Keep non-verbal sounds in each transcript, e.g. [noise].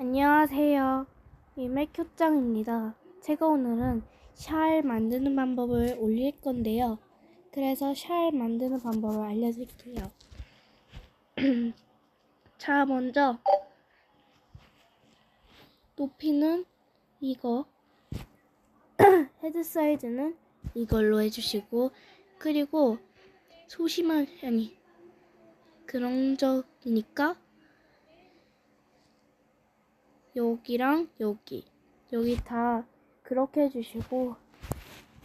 안녕하세요. 이맥효짱입니다. 제가 오늘은 샤를 만드는 방법을 올릴 건데요. 그래서 샤를 만드는 방법을 알려드릴게요. [clears throat] 자, 먼저 높이는 이거, [clears throat] 헤드 사이즈는 이걸로 해주시고, 그리고 소심한 아니 그런 적이니까 여기랑 여기. 여기 다 그렇게 해주시고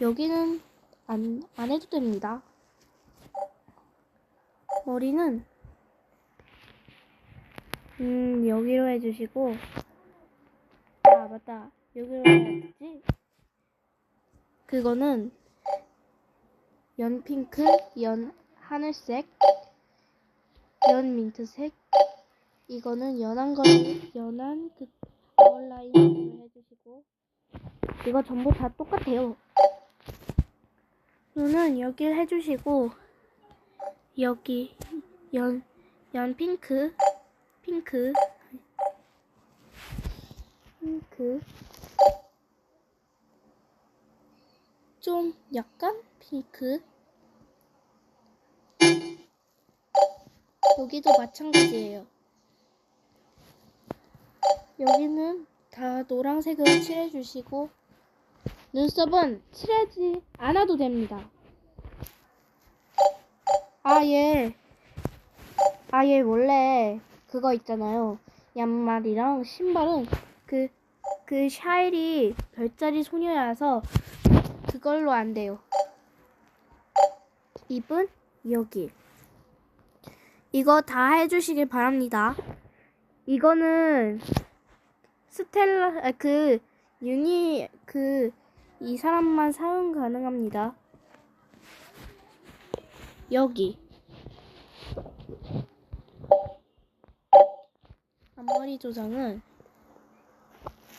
여기는 안, 안 해도 됩니다. 머리는 음 여기로 해주시고. 아 맞다. 여기로 해야지? 그거는 연 핑크, 연 하늘색, 연 민트색. 이거는 연한 거를 연한 그 아웃라인을 해주시고 이거 전부 다 똑같아요. 눈은 여길 해주시고 여기 연, 연 핑크 핑크 핑크 좀 약간 핑크 여기도 마찬가지예요. 여기는 다 노란색으로 칠해주시고 눈썹은 칠하지 않아도 됩니다. 아예 아예 원래 그거 있잖아요. 양말이랑 신발은 그 그 샤일이 별자리 소녀여서 그걸로 안 돼요. 입은 여기. 이거 다 해주시길 바랍니다. 이거는 스텔라 아, 그 유니 그 이 사람만 사용 가능합니다. 여기. 앞머리 조정은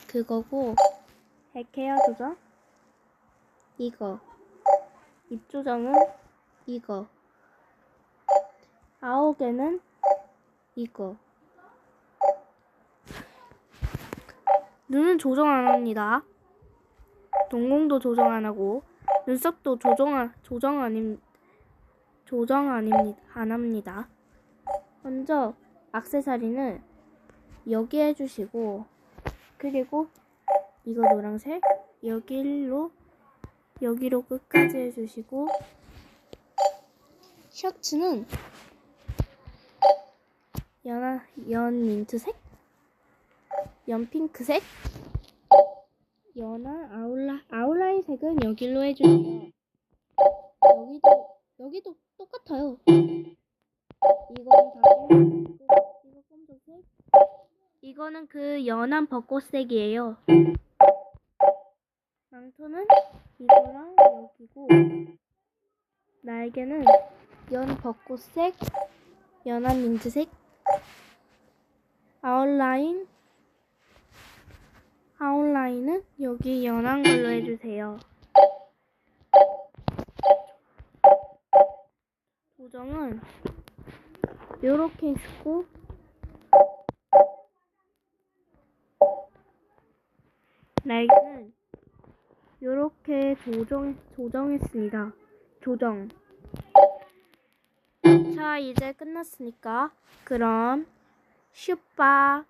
그거고 헤케어 조정? 이거. 입 조정은 이거. 아홉 개는 이거 눈은 조정 안 합니다. 동공도 조정 안 하고 눈썹도 조정 안, 조정 아님 조정 아닙니다. 안 합니다. 먼저 악세사리는 여기 해주시고 그리고 이거 노란색 여기로 여기로 끝까지 해주시고 셔츠는 연, 연 민트색 연 핑크색 연한 아울라, 아웃라인 색은 여기로 해주세요. 여기도, 여기도 똑같아요. 이건 다 이거 검정색. 이거는 그 연한 벚꽃색이에요. 망토는 이거랑 여기고, 날개는 연 벚꽃색, 연한 민트색, 아웃라인, 아웃라인은 여기 연한 걸로 해주세요. 조정은 이렇게 있고 날개는 이렇게 조정 조정했습니다. 조정. 자 이제 끝났으니까 그럼 슈빠